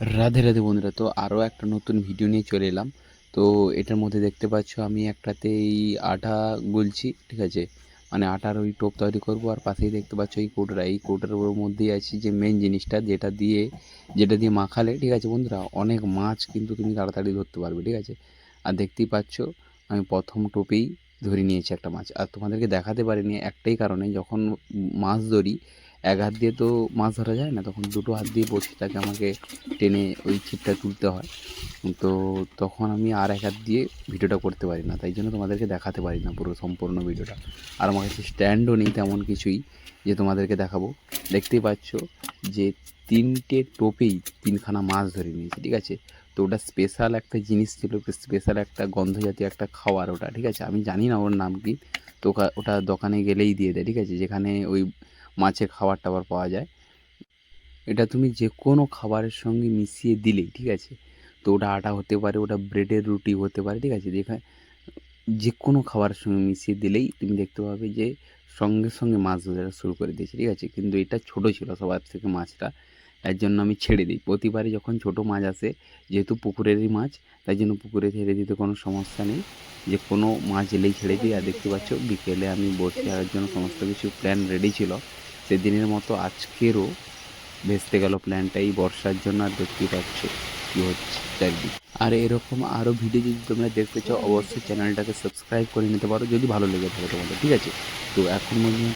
রাধে রাধে বন্ধুরা, তো আরও একটা নতুন ভিডিও নিয়ে চলে এলাম। তো এটার মধ্যে দেখতে পাচ্ছ আমি একটাতেই আটা গুলছি, ঠিক আছে? মানে আটার ওই টোপ তৈরি করব আর পাশেই দেখতে পাচ্ছ এই কোটরা এই কৌটোর মধ্যেই আছে যে মেন জিনিসটা, যেটা দিয়ে যেটা দিয়ে মাখালে, ঠিক আছে বন্ধুরা? অনেক মাছ কিন্তু তুমি তাড়াতাড়ি ধরতে পারবে, ঠিক আছে? আর দেখতেই পাচ্ছ আমি প্রথম টোপেই ধরে নিয়েছি একটা মাছ। আর তোমাদেরকে দেখাতে পারিনি একটাই কারণে, যখন মাছ ধরি এক হাত দিয়ে তো মাছ ধরা যায় না, তখন দুটো হাত দিয়ে বড়শিটাকে আমাকে টেনে ওই ছিপটা তুলতে হয়। তো তখন আমি আর এক হাত দিয়ে ভিডিওটা করতে পারি না, তাই জন্য তোমাদেরকে দেখাতে পারি না পুরো সম্পূর্ণ ভিডিওটা। আর আমার কাছে স্ট্যান্ডও নেই তেমন কিছুই যে তোমাদেরকে দেখাবো। দেখতেই পাচ্ছ যে তিনটে টোপেই তিনখানা মাছ ধরে নিয়েছি, ঠিক আছে? তো ওটা স্পেশাল একটা জিনিস ছিল স্পেশাল একটা গন্ধ জাতীয় একটা খাবার ওটা, ঠিক আছে? আমি জানি না ওর নাম কি, তো ওটা দোকানে গেলেই দিয়ে দেয়, ঠিক আছে? যেখানে ওই মাছের খাবার টাবার পাওয়া যায়। এটা তুমি যে কোনো খাবারের সঙ্গে মিশিয়ে দিলেই ঠিক আছে? তো ওটা আটা হতে পারে, ওটা ব্রেডের রুটি হতে পারে, ঠিক আছে? যেখানে যে কোনো খাবারের সঙ্গে মিশিয়ে দিলেই তুমি দেখতে পাবে যে সঙ্গে সঙ্গে মাছ ধরা শুরু করে দিয়েছে, ঠিক আছে? কিন্তু এটা ছোট ছিল সবার থেকে মাছটা এর জন্য আমি ছেড়ে দিই। প্রতিবারই যখন ছোট মাছ আসে, যেহেতু পুকুরেরই মাছ, তাই জন্য পুকুরে ছেড়ে দিতে কোনো সমস্যা নেই। যে কোনো মাছ এলেই ছেড়ে দিই, আর দেখতে পাচ্ছ বিকেলে আমি বসে আসার জন্য সমস্ত কিছু প্ল্যান রেডি ছিল। সেদিনের মতো আজকেরও ভেস্তে গেল প্ল্যানটা এই বর্ষার জন্য আর দেখতেই পাচ্ছ কী হচ্ছে চারদিক। আর এরকম আরও ভিডিও যদি তোমরা দেখতে চাও অবশ্যই চ্যানেলটাকে সাবস্ক্রাইব করে নিতে পারো। যদি ভালো লেগে থাকে তোমাদের ঠিক আছে? তো এখন মনে